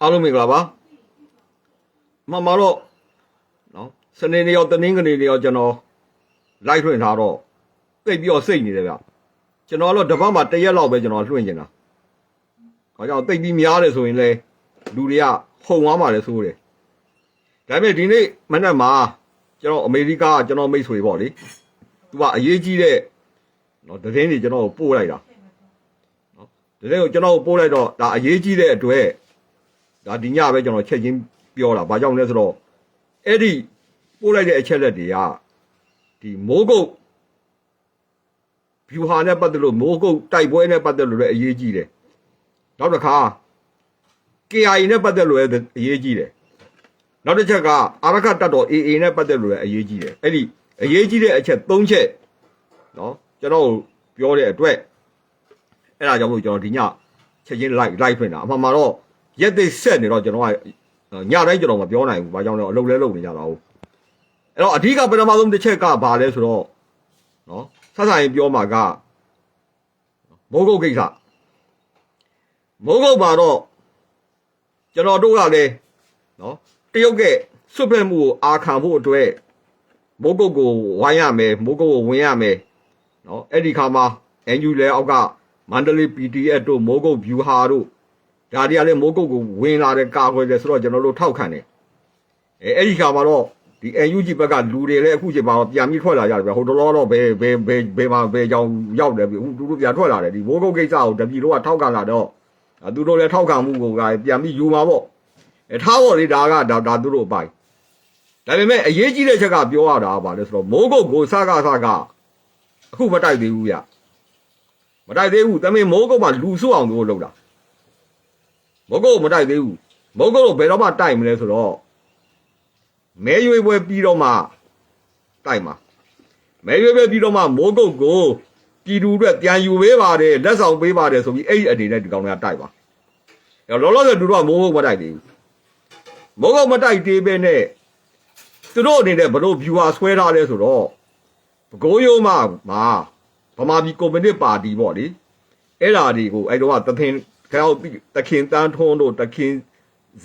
အားလုံးမင်္ဂလာပါမမတော့နော်စနေနေ့ရောတနင်္ဂနွေနေ့ရောကျွန်တော်လိုက်ထွင်ထားတော့သိပ်ပြီးတော့စိတ်နေတယ်ဗျကျွန်တော်တော့တစ်ပတ်မှတစ်ရက်လောက်ပဲကျွန်တော်လွှင့်နေတာဘာကြောင့်သိပ်ပြီးများတယ်ဆိုရင်လေလူတွေကဟုံသွားမှလည်းဆိုးတယ်ဒါပေမဲ့ဒီနေ့မနက်မှာကျွန်တော်အမေရိကကကျွန်တော်မိတ်ဆွေပေါ့လေသူကအရေးကြီးတဲ့နော်သတင်းတွေကျွန်တော်ကိုပို့လိုက်တာနော်သတင်းကိုကျွန်တော်ကိုပို့လိုက်တော့ဒါအရေးကြီးတဲ့အတွက် ဒါဒီညပဲကျွန်တော်ချက်ချင်းပြောတာဘာကြောင့်လဲဆိုတော့အဲ့ဒီပို့လိုက်တဲ့အချက်လက်တွေကဒီမိုးကုတ်ဖြူဟာနဲ့ပတ်သက်လို့မိုးကုတ်တိုက်ပွဲနဲ့ပတ်သက်လို့လည်းအရေးကြီးတယ်နောက်တစ်ခါ KI နဲ့ပတ်သက်လို့လည်းအရေးကြီးတယ်နောက်တစ်ချက်ကအာရခတတ်တော် AA နဲ့ပတ်သက်လို့လည်းအရေးကြီးတယ်အဲ့ဒီအရေးကြီးတဲ့အချက်၃ချက်နော်ကျွန်တော်ပြောတဲ့အတွက်အဲ့ဒါကြောင့်မို့ကျွန်တော်ဒီညချက်ချင်း live live ဖွင့်တာအမှန်မှာတော့ ရက်သိဆက်နေတော့ကျွန်တော်ကညတိုင်းကျွန်တော်မပြောနိုင်ဘူး။ဘာကြောင့်လဲအလုပ်လဲလုပ်နေကြတာဟုတ်။အဲ့တော့အဓိကပထမဆုံးတစ်ချက်ကဘာလဲဆိုတော့နော်ဆက်ဆိုင်ပြောမှာကမိုးကုတ်ကိစ္စမိုးကုတ်ပါတော့ကျွန်တော်တို့ကလည်းနော်တရုတ်ကစွတ်ဖက်မှုကိုအာခံဖို့အတွက်မိုးကုတ်ကိုဝိုင်းရမယ်မိုးကုတ်ကိုဝင်ရမယ်နော်အဲ့ဒီခါမှာ NU လဲအောက်ကမန္တလေး PDF တို့မိုးကုတ် view ဟာတို့ ဒါတွေကလည်းမိုးကုတ်ကိုဝင်လာတဲ့ကာခွဲတယ်ဆိုတော့ကျွန်တော်တို့ထောက်ခံတယ်အဲအဲ့ဒီခါမှာတော့ဒီ NUG ဘက်ကလူတွေလည်းအခုချိန်မှာတော့ပြန်ပြီးထွက်လာကြတယ်ဗျဟိုတော်တော်တော့ဘယ်ဘယ်ဘယ်ဘယ်မှာဘယ်ကြောင်ရောက်တယ်ပြီအခုသူတို့ပြန်ထွက်လာတယ်ဒီမိုးကုတ်ကိစ္စကိုတပြည်တော့ထောက်ခံလာတော့အဲသူတို့လည်းထောက်ခံမှုကိုကပြန်ပြီးယူမှာပေါ့အဲထားဖို့လေဒါကဒါဒါသူတို့အပိုင်ဒါပေမဲ့အရေးကြီးတဲ့ချက်ကပြောရတာကဘာလဲဆိုတော့မိုးကုတ်ကိုစကားစကားအခုမတိုက်သေးဘူးဗျမတိုက်သေးဘူးတမင်မိုးကုတ်မှာလူစုအောင်သူတို့လုပ်တာ မုတ်ကုတ်မတိုက်သေးဘူးမုတ်ကုတ်ကိုဘယ်တော့မှတိုက်မလဲဆိုတော့မဲရွေးပွဲပြီးတော့မှတိုက်မှာမဲရွေးပွဲပြီးတော့မှမိုးကုတ်ကိုပြည်သူအတွက်ပြန်ယူပေးပါတယ်လက်ဆောင်ပေးပါတယ်ဆိုပြီးအဲ့ဒီအနေနဲ့ဒီကောင်တွေကတိုက်ပါအဲ့တော့လောလောဆယ်သူတို့ကမိုးကုတ်မတိုက်သေးဘူးမိုးကုတ်မတိုက်သေးပဲနဲ့သူတို့အနေနဲ့ဘလို့ viewer ဆွဲထားလဲဆိုတော့ဘကိုးရိုးမမှာဗမာပြည်ကွန်မြူနစ်ပါတီပေါ့လေအဲ့ဓာတွေကိုအဲ့တော့ကသခင် ခေါက်တခင်တန်းထွန်းတို့တခင်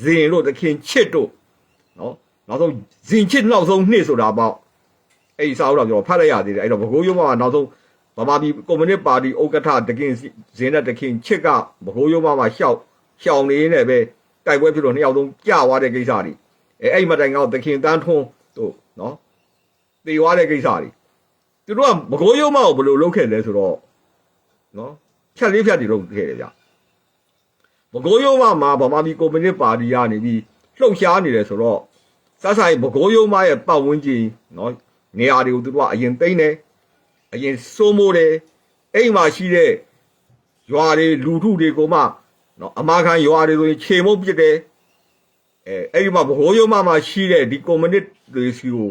ဇင်တို့တခင်ချစ်တို့နော်နောက်ဆုံးဇင်ချစ်နောက်ဆုံးနှစ်ဆိုတာပေါ့အဲ့ဒီစာအုပ်တော့ပြောဖတ်လိုက်ရသေးတယ်အဲ့တော့ဘကိုးရုံးမှာနောက်ဆုံးဗမာပြည်ကွန်မြူနစ်ပါတီဥက္ကဋ္ဌတခင်ဇင်နဲ့တခင်ချစ်ကဘကိုးရုံးမှာရှောက်ရှောင်နေနေပဲတိုက်ပွဲဖြစ်လို့နှစ်ယောက်လုံးကြာသွားတဲ့ကိစ္စတွေအဲအဲ့ဒီမတိုင်ကောင်တခင်တန်းထွန်းတို့နော်တေသွားတဲ့ကိစ္စတွေသူတို့ကဘကိုးရုံးမှာကိုဘယ်လိုလုပ်ခဲ့လဲဆိုတော့နော်ဖြတ်လေးဖြတ်တွေလုပ်ခဲ့တယ်ဗျ မကိုးရုံးမမှာဗမာပြည်ကွန်မြူနစ်ပါတီကနေပြီးလှုပ်ရှားနေတယ်ဆိုတော့စဆိုင်မကိုးရုံးမရဲ့ပတ်ဝန်းကျင်နော်နေရာတွေကိုသူတို့ကအရင်သိမ်းတယ်အရင်စိုးမိုးတယ်အိမ်မှာရှိတဲ့ရွာတွေလူထုတွေကိုမှနော်အမာခံရွာတွေဆိုရင်ခြေမုတ်ပစ်တယ်အဲအဲ့ဒီမှာဘကိုးရုံးမမှာရှိတဲ့ဒီကွန်မြူနစ်တွေစီကို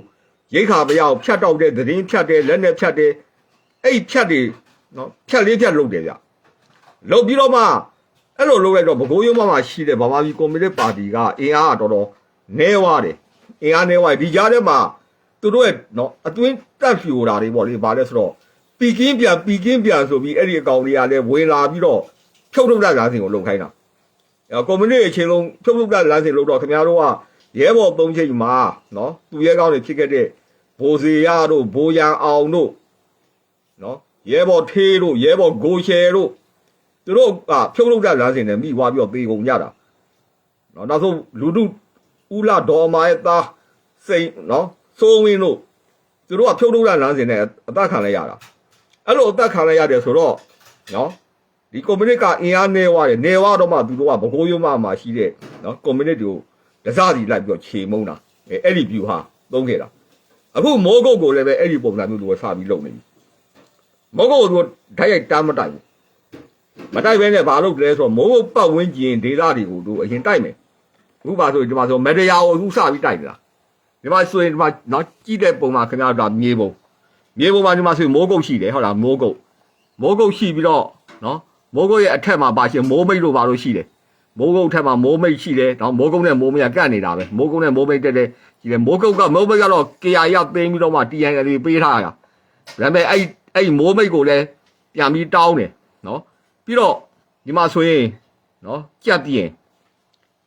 ရိတ်ခါမရအောင်ဖြတ်တောက်တဲ့သတင်းဖြတ်တယ်လက်နဲ့ဖြတ်တယ်အဲ့ဒီဖြတ်တွေနော်ဖြတ်လေးဖြတ်လုပ်တယ်ဗျလုပ်ပြီးတော့မှ အဲ့လိုလုပ်လိုက်တော့ဘကိုးရုံးမမှာရှိတဲ့ဗမာပြည်ကွန်မြူနစ်ပါတီကအင်အားကတော်တော်နဲဝါတယ်အင်အားနဲဝါတယ်ဒီကြားထဲမှာသူတို့ရဲ့နော်အတွင်းတက်ဖြူတာတွေပေါ့လေဗာလဲဆိုတော့ပီကင်းပြန်ပီကင်းပြန်ဆိုပြီးအဲ့ဒီအကောင်တွေကလည်းဝင်လာပြီးတော့ဖြုတ်ထုတ်တဲ့လမ်းစဉ်ကိုလုပ်ခိုင်းတာအဲကွန်မြူနစ်အချင်းလုံးဖြုတ်ထုတ်တဲ့လမ်းစဉ်လုပ်တော့ခင်ဗျားတို့ကရဲဘော်သုံးချိန်မှာနော်သူရဲကောင်းတွေဖြစ်ခဲ့တဲ့ဘိုစီရတို့ဘိုရန်အောင်တို့နော်ရဲဘော်ထေးတို့ရဲဘော်ဂိုရှယ်တို့ သူတို့ကဖြုတ်လုပ်တဲ့လမ်းစဉ်နဲ့မိသွားပြီးတော့သေကုန်ကြတာနော်နောက်ဆုံးလူတုဦးလာဒေါ်မာရဲ့သားစိန်နော်စိုးဝင်းတို့သူတို့ကဖြုတ်လုပ်တဲ့လမ်းစဉ်နဲ့အသက်ခံလိုက်ရတာအဲ့လိုအသက်ခံလိုက်ရတယ်ဆိုတော့နော်ဒီကွန်မြူနစ်ကအင်အားနေွားတယ်နေွားတော့မှသူတို့ကဘကိုးရုံးမမှာရှိတဲ့နော်ကွန်မြူနစ်တွေကိုဒစစီလိုက်ပြီးတော့ခြေမုံတာအဲအဲ့ဒီ view ဟာသုံးခဲ့တာအခုမိုးကုတ်ကိုလည်းပဲအဲ့ဒီပုံစံမျိုးသူကစပြီးလုပ်နေပြီမိုးကုတ်ကိုသူဓာတ်ရိုက်တမ်းမတိုင်ဘူး မတိုက်ဘဲနဲ့ဘာလုပ်လဲဆိုတော့မိုးဘုတ်ပတ်ဝန်းကျင်ဒေသတွေကိုတို့အရင်တိုက်မယ်အခုပါဆိုဒီမှာဆိုမက်ဒရာကိုအခုစပြီးတိုက်နေတာဒီမှာဆိုရင်ဒီမှာနောက်ကြည့်တဲ့ပုံမှာခင်ဗျားတို့ကမြေပုံမြေပုံမှာဒီမှာဆိုရင်မိုးကုတ်ရှိတယ်ဟုတ်လားမိုးကုတ်မိုးကုတ်ရှိပြီးတော့နော်မိုးကုတ်ရဲ့အထက်မှာပါရှင်မိုးမိတ်လို့ပါလို့ရှိတယ်မိုးကုတ်အထက်မှာမိုးမိတ်ရှိတယ်တော့မိုးကုတ်နဲ့မိုးမိတ်ကကန့်နေတာပဲမိုးကုတ်နဲ့မိုးမိတ်တက်တယ်ရှိတယ်မိုးကုတ်ကမိုးမိတ်ကတော့ KR ရသိမ်းပြီးတော့မှ TNL ပေးထားတာဒါပေမဲ့အဲ့အဲ့မိုးမိတ်ကိုလည်းပြန်ပြီးတောင်းတယ်နော် ပြီးတော့ဒီမှာဆိုရင်နော်ကြက်ပြင်း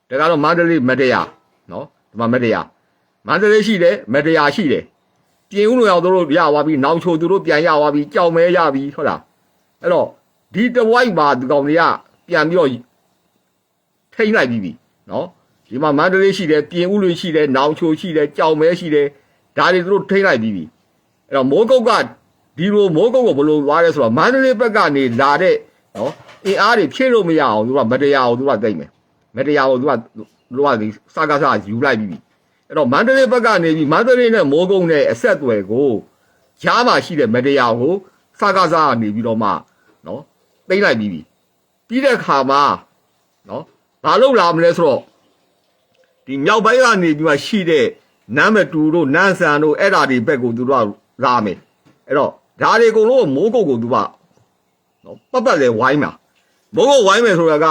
ဒါကတော့မန္တလေးမတရားနော်ဒီမှာမတရားမန္တလေးရှိတယ်မတရားရှိတယ်ပြင်ဦးလိုအောင်တို့ရသွားပြီနောင်ချိုသူတို့ပြန်ရသွားပြီကြောင်မဲရပြီဟုတ်လားအဲ့တော့ဒီတဝိုက်မှာဒီကောင်တွေကပြန်ပြီးတော့ထိမ့်လိုက်ပြီးပြီနော်ဒီမှာမန္တလေးရှိတယ်ပြင်ဦးလိုရှိတယ်နောင်ချိုရှိတယ်ကြောင်မဲရှိတယ်ဒါတွေသူတို့ထိမ့်လိုက်ပြီးပြီအဲ့တော့မိုးကုတ်ကဒီလိုမိုးကုတ်ကိုဘယ်လိုသွားလဲဆိုတော့မန္တလေးဘက်ကနေလာတဲ့ နော်အင်အားတွေဖြည့်လို့မရအောင်သူကမတရားအောင်သူကသိမ့်မယ်မတရားကိုသူကသူကဒီစကားစားယူလိုက်ပြီးပြီအဲ့တော့မန္တလေးဘက်ကနေပြီးမန္တလေးနဲ့မိုးကုတ်နဲ့အဆက်အသွယ်ကိုကြားမှာရှိတဲ့မတရားကိုစကားစားကနေပြီးတော့မှနော်သိမ့်လိုက်ပြီးပြီပြီးတဲ့ခါမှာနော်ဘာလို့လာမလဲဆိုတော့ဒီမြောက်ပိုင်းကနေပြီးမှရှိတဲ့နမ်းမတူတို့နန်းဆန်တို့အဲ့ဓာတွေဘက်ကိုသူတို့ကလာမယ်အဲ့တော့ဓာတွေအကုန်လုံးမိုးကုတ်ကိုသူက နော်ပတ်ပတ်လဲဝိုင်းမှာမိုးကုတ်ဝိုင်းမယ်ဆိုတာက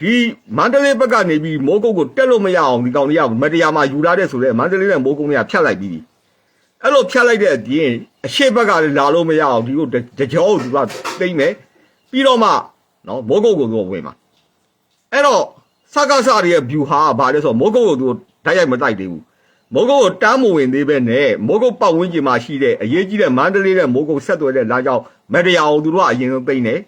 ဒီမန္တလေးဘက်ကနေပြီးမိုးကုတ်ကိုတက်လို့မရအောင်ဒီကောင်တွေကမတရားမှယူလာတဲ့ဆိုလဲမန္တလေးနဲ့မိုးကုတ်တွေကဖြတ်လိုက်ပြီးပြီအဲ့လိုဖြတ်လိုက်တဲ့အပြင်အရှိဘက်ကလည်းလာလို့မရအောင်ဒီကိုတကြောကိုသူကသိမ့်မယ်ပြီးတော့မှနော်မိုးကုတ်ကိုသူကဝင်မှာအဲ့တော့စကားစားတွေရဲ့ view ဟာဘာလဲဆိုတော့မိုးကုတ်ကိုသူဓာတ်ရိုက်မတိုက်သေးဘူး မိုးကုတ်ကိုတမ်းမဝင်သေးပဲနဲ့မိုးကုတ်ပတ်ဝန်းကျင်မှာရှိတဲ့အရေးကြီးတဲ့မန္တလေးနဲ့မိုးကုတ်ဆက်သွယ်တဲ့လမ်းကြောင်းမတရားကိုသူတို့ကအရင်ဆုံးသိမ့်တယ်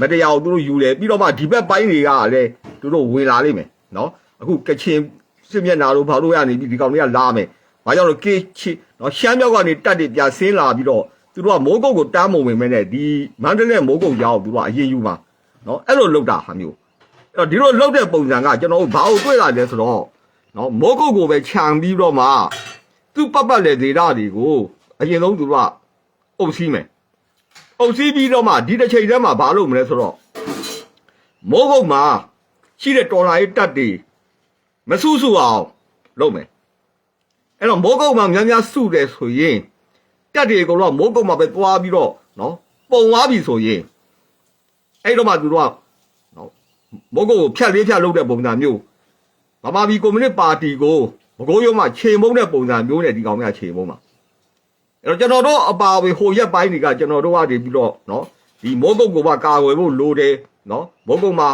မတရားကိုသူတို့ယူတယ်ပြီးတော့မှဒီဘက်ပိုင်းတွေကလည်းသူတို့ဝင်လာလိမ့်မယ်နော်အခုကချင်စစ်မျက်နာတို့ဘာလို့ရနေပြီဒီကောင်တွေကလာမယ်ဘာကြောင့်လဲကေချီနော်ရှမ်းမြောက်ကနေတက်တွေပြဆင်းလာပြီးတော့သူတို့ကမိုးကုတ်ကိုတမ်းမဝင်မဲနဲ့ဒီမန္တလေးမိုးကုတ်ရောက်သူတို့ကအရင်ယူမှာနော်အဲ့လိုလောက်တာဟာမျိုးအဲ့တော့ဒီလိုလောက်တဲ့ပုံစံကကျွန်တော်တို့ဘာလို့တွေ့လာလဲဆိုတော့ နော်မိုးကုတ်ကိုပဲခြံပြီးတော့မှသူ့ပတ်ပတ်လေဒေတာတွေကိုအရင်ဆုံးသူတို့ကအုပ်စီးမယ်အုပ်စီးပြီးတော့မှဒီတစ်ချိန်တည်းမှာဘာလုပ်မလဲဆိုတော့မိုးကုတ်မှာရှိတဲ့တော်လာရေးတက်တွေမဆူဆူအောင်လုပ်မယ်အဲ့တော့မိုးကုတ်မှာများများစုတယ်ဆိုရင်တက်တွေအကုန်လုံးမိုးကုတ်မှာပဲသွားပြီးတော့နော်ပုံသွားပြီဆိုရင်အဲ့တော့မှသူတို့ကနော်မိုးကုတ်ကိုဖြတ်လေးဖြတ်လုပ်တဲ့ပုံစံမျိုး ဗမာပြည်ကွန်မြူနစ်ပါတီကိုဘကိုးရုံးမှာခြေမုံတဲ့ပုံစံမျိုးနဲ့ဒီကောင်ကခြေမုံမှာအဲ့တော့ကျွန်တော်တို့အပါအဝင်ဟိုရက်ပိုင်းတွေကကျွန်တော်တို့ကနေပြီးတော့နော်ဒီမိုးကုတ်ကိုပါကာကွယ်ဖို့လိုတယ်နော်မိုးကုတ်မှာ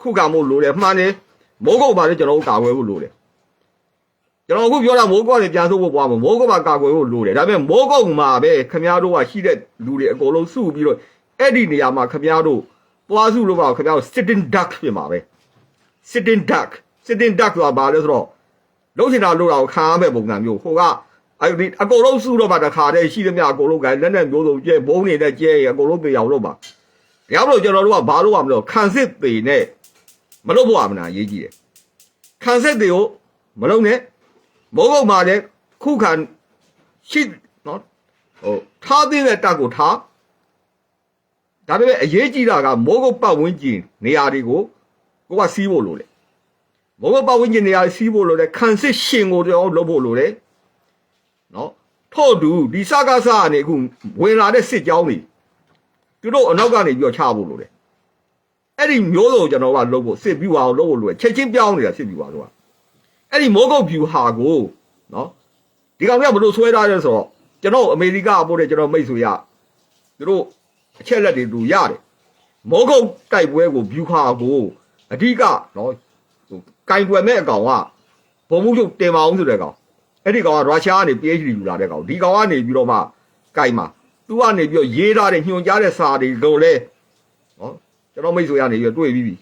ခုခံဖို့လိုတယ်မှန်တယ်မိုးကုတ်ပါလည်းကျွန်တော်တို့ကာကွယ်ဖို့လိုတယ်ကျွန်တော်အခုပြောတာမိုးကုတ်ကနေပြန်ဆုပ်ဖို့ပွားမှာမိုးကုတ်မှာကာကွယ်ဖို့လိုတယ်ဒါပေမဲ့မိုးကုတ်မှာပဲခမည်းတော်ကရှိတဲ့လူတွေအကုန်လုံးစုပြီးတော့အဲ့ဒီနေရာမှာခမည်းတော်ပွားစုလို့ပါခမည်းတော် sitting duck ပြင်ပါပဲ sitting duck sitting duck ဆိုတာဘာလဲဆိုတော့လုံးချင်တာလို့တော့ခံရမယ့်ပုံစံမျိုးဟိုကအဲ့ဒီအကုန်လုံးစုတော့မှတခါတည်းရှိသမျှအကုန်လုံးကလက်နဲ့မျိုးစုံကျဲဘုံနေတဲ့ကျဲရအကုန်လုံးပြေအောင်လုပ်ပါတရားမလို့ကျွန်တော်တို့ကဘာလို့ရမလို့ခံစစ်ပေနဲ့မလုပ်ဖို့အမနာရေးကြည့်တယ်ခံစစ်တွေကိုမလုပ်နဲ့မိုးကုတ်မှာလည်းခုခံရှိနော်ဟိုထားသေးတဲ့တက်ကိုထားဒါပေမဲ့အရေးကြီးတာကမိုးကုတ်ပတ်ဝန်းကျင်နေရာတွေကို ကိုကစီးဖို့လိုတယ်မိုးကုတ်ပတ်ဝန်းကျင်နေရာစီးဖို့လိုတယ်ခံစစ်ရှင်ကိုတော့လုပ်ဖို့လိုတယ်နော်ထို့တူဒီစကားစားကနေအခုဝင်လာတဲ့စစ်ကြောင်းတွေသူတို့အနောက်ကနေပြီးတော့ချဖို့လို့တယ်အဲ့ဒီမျိုးစုံကျွန်တော်ကလုပ်ဖို့စစ်ပြီးအောင်လုပ်ဖို့လို့တယ်ချက်ချင်းပြောင်းနေတာစစ်ပြီးပါတော့အဲ့ဒီမိုးကုတ်ဖြူဟာကိုနော်ဒီကောင်ကဘလို့ဆွဲထားလဲဆိုတော့ကျွန်တော်အမေရိကပို့တဲ့ကျွန်တော်မိတ်ဆွေရသူတို့အချက်လက်တွေတူရတယ်မိုးကုတ်တိုက်ပွဲကိုဖြူခါကို အဓိကနော်ဟိုကင်တွယ်မဲ့အကောင်ကဘုံမှုချုပ်တင်ပါအောင်ဆိုတဲ့ကောင်အဲ့ဒီကောင်ကရုရှားကနေ PhD ယူလာတဲ့ကောင်ဒီကောင်ကနေပြီးတော့မှကြိုက်မှာသူကနေပြီးတော့ရေးထားတဲ့ညွှန်ကြားတဲ့စာတွေလို့လဲနော်ကျွန်တော်မိတ်ဆွေကနေပြီးတော့တွေ့ပြီးပြီ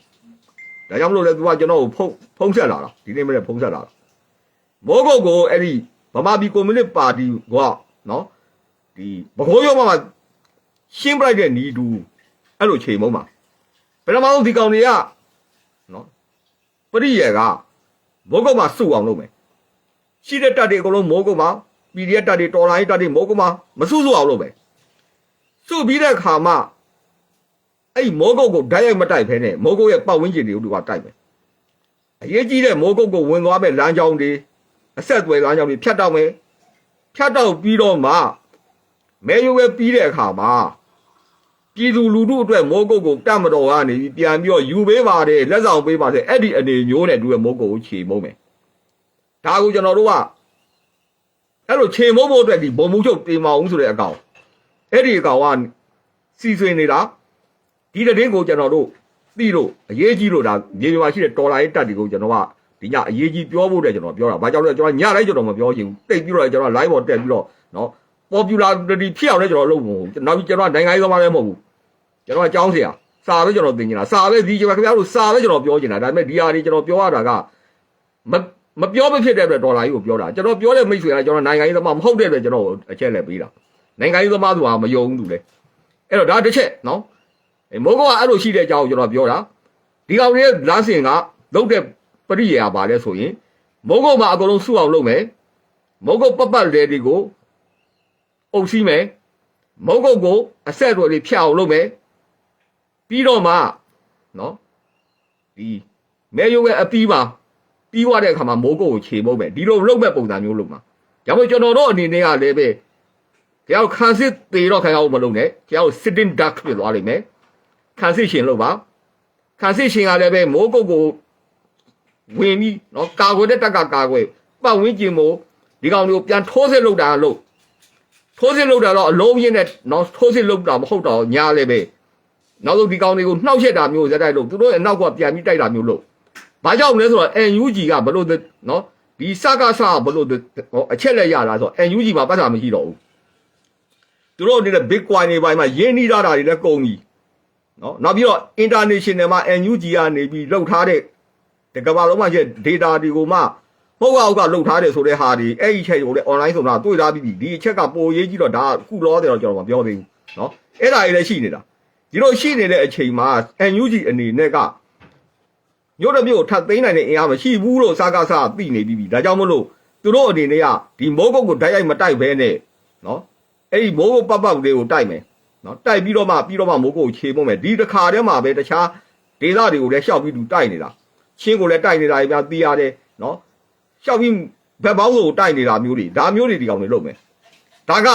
ဒါကြောင့်မလို့လဲသူကကျွန်တော်ကိုဖုံးဖုံးဆက်လာတာဒီနေ့မနေ့ဖုံးဆက်လာတာမိုးကုတ်ကိုအဲ့ဒီဗမာပြည်ကွန်မြူနစ်ပါတီကနော်ဒီဘကိုးရုံးမှာရှင်းပလိုက်တဲ့နီးတူအဲ့လိုချိန်မုံမှာပထမဆုံးဒီကောင်တွေက နော်ပရိယေကမိုးကုတ်မှာစုအောင်လုပ်မယ်ရှိတဲ့တက်တွေအကုန်လုံးမိုးကုတ်မှာ PDF တက်တွေတော်လိုင်းတက်တွေမိုးကုတ်မှာမစုစုအောင်လုပ်ပဲစုပြီးတဲ့အခါမှာအဲ့ဒီမိုးကုတ်ကိုဓာတ်ရိုက်မတိုက်ဖဲနဲ့မိုးကုတ်ရဲ့ပတ်ဝန်းကျင်တွေကိုသူကတိုက်မယ်အရေးကြီးတဲ့မိုးကုတ်ကိုဝင်သွားမဲ့လမ်းကြောင်းတွေအဆက်အသွယ်လမ်းကြောင်းတွေဖြတ်တောက်မယ်ဖြတ်တောက်ပြီးတော့မှမဲရွယ်ပြီးတဲ့အခါမှာ ပြည်သူလူထုအတွက်မိုးကုတ်ကိုတတ်မတော်ကနေပြီးပြန်ပြီးတော့ယူပေးပါတယ်လက်ဆောင်ပေးပါတယ်အဲ့ဒီအနေမျိုးနဲ့သူရဲ့မိုးကုတ်ကိုခြေမုံမယ်ဒါကိုကျွန်တော်တို့ကအဲ့လိုခြေမုံဖို့အတွက်ဒီဘုံမှုချုပ်တင်မအောင်ဆိုတဲ့အကောင်အဲ့ဒီအကောင်ကစီဆွေနေတာဒီတဲ့င်းကိုကျွန်တော်တို့သိလို့အရေးကြီးလို့ဒါမြေပြင်မှာရှိတဲ့တော်လာရေးတက်တွေကိုကျွန်တော်ကဒီညအရေးကြီးပြောဖို့တဲ့ကျွန်တော်ပြောတာဘာကြောင့်လဲကျွန်တော်ညတိုင်းကျွန်တော်မပြောချင်ဘူးတိတ်ပြီးတော့ကျွန်တော် live ပေါ်တက်ပြီးတော့နော် popularity ဖြစ်အောင်လည်းကျွန်တော်လုပ်ဖို့နောက်ပြီးကျွန်တော်နိုင်ငံရေးသမားလည်းမဟုတ်ဘူးကျွန်တော်အကြောင်းဆရာစာပဲကျွန်တော်သင်နေတာစာပဲဒီကျွန်တော်ခင်ဗျားတို့စာပဲကျွန်တော်ပြောနေတာဒါပေမဲ့ဒီဟာတွေကျွန်တော်ပြောရတာကမမပြောမဖြစ်တဲ့အတွက်ဒေါ်လာကြီးကိုပြောတာကျွန်တော်ပြောတဲ့မိတ်ဆွေကကျွန်တော်နိုင်ငံရေးသမားမဟုတ်တဲ့အတွက်ကျွန်တော်အချက်လက်ပေးတာနိုင်ငံရေးသမားသူဟာမယုံဘူးသူလေအဲ့တော့ဒါတစ်ချက်နော်မိုးကောကအဲ့လိုရှိတဲ့အကြောင်းကိုကျွန်တော်ပြောတာဒီကောင်တွေလမ်းစဉ်ကလုတ်တဲ့ပရိယာပါလဲဆိုရင်မိုးကောမှာအကုန်လုံးစုအောင်လုပ်မယ်မိုးကောပပတ်လေတွေကို အုပ်စီးမယ်မုတ်ကုတ်ကိုအဆက်အသွယ်လေးဖြတ်အောင်လုပ်မယ်ပြီးတော့မှနော်ဒီမဲရုံရဲ့အပီးမှာပြီးသွားတဲ့အခါမှာမိုးကုတ်ကိုခြေမုတ်မယ်ဒီလိုလုပ်မဲ့ပုံစံမျိုးလုပ်မှာဒါပေမဲ့ကျွန်တော်တို့အနေနဲ့ကလည်းပဲကြောက်ခန်းစစ်သေးတော့ခိုင်အောင်မလုပ်နဲ့ကြောက် sitting duck ဖြစ်သွားလိမ့်မယ်ခန်းစစ်ရှင်လုပ်ပါခန်းစစ်ရှင်ကလည်းပဲမိုးကုတ်ကိုဝင်ပြီးနော်ကာကွယ်တဲ့တက်ကကာကွယ်ပတ်ဝန်းကျင်မို့ဒီကောင်တွေကိုပြန်ထိုးစစ်လုပ်တာလုပ် ထိုးစစ်လုပ်တာတော့အလုံးရင်းနဲ့နော်ထိုးစစ်လုပ်တာမဟုတ်တော့ညာလည်းပဲနောက်ဆုံးဒီကောင်တွေကိုနှောက်ရက်တာမျိုးဇက်တိုက်လို့သူတို့ရဲ့နောက်ကပြန်ပြီးတိုက်တာမျိုးလို့ဘာကြောင့်လဲဆိုတော့ NUG ကဘလို့နော်ဒီစကားစဘလို့ဟောအချက်လက်ရတာဆိုတော့ NUG မှာပတ်စာမရှိတော့ဘူးသူတို့အနေနဲ့ Bitcoin တွေပိုင်းမှာရင်းနှီးထားတာတွေလည်းကုန်ပြီနော်နောက်ပြီးတော့ international မှာ NUG ကနေပြီးလှုပ်ထားတဲ့တကဘာလုံးမှာရဲ့ data တွေကိုမှ မဟုတ်အောက်ကလှုပ်ထားတယ်ဆိုတဲ့ဟာတွေအဲ့ဒီချက်ကိုလည်း online ဆိုတာတွေ့ထားပြီးပြီဒီအချက်ကပိုရေးကြီးတော့ဒါခုလောတယ်တော့ကျွန်တော်မပြောသေးဘူးနော်အဲ့ဒါကြီးလည်းရှိနေတာဒီလိုရှိနေတဲ့အချိန်မှာ NUG အနေနဲ့ကမြို့တစ်မြို့ထပ်သိမ်းနိုင်တဲ့အင်အားမရှိဘူးလို့စကားစားသိနေပြီးပြီဒါကြောင့်မလို့သူတို့အနေနဲ့ကဒီမိုးကုတ်ကိုဓာတ်ရိုက်မတိုက်ဘဲနဲ့နော်အဲ့ဒီမိုးကုတ်ပတ်ပတ်လေးကိုတိုက်မယ်နော်တိုက်ပြီးတော့မှပြီးတော့မှမိုးကုတ်ကိုခြေပုံမယ်ဒီတစ်ခါတည်းမှာပဲတခြားဒေသတွေကိုလည်းရှောက်ပြီးသူတိုက်နေတာချင်းကိုလည်းတိုက်နေတာပြသိရတယ်နော် ရှောက်ပြီးဘက်ပေါင်းစုံကိုတိုက်နေတာမျိုးတွေဒါမျိုးတွေဒီကောင်တွေလုပ်မယ်ဒါက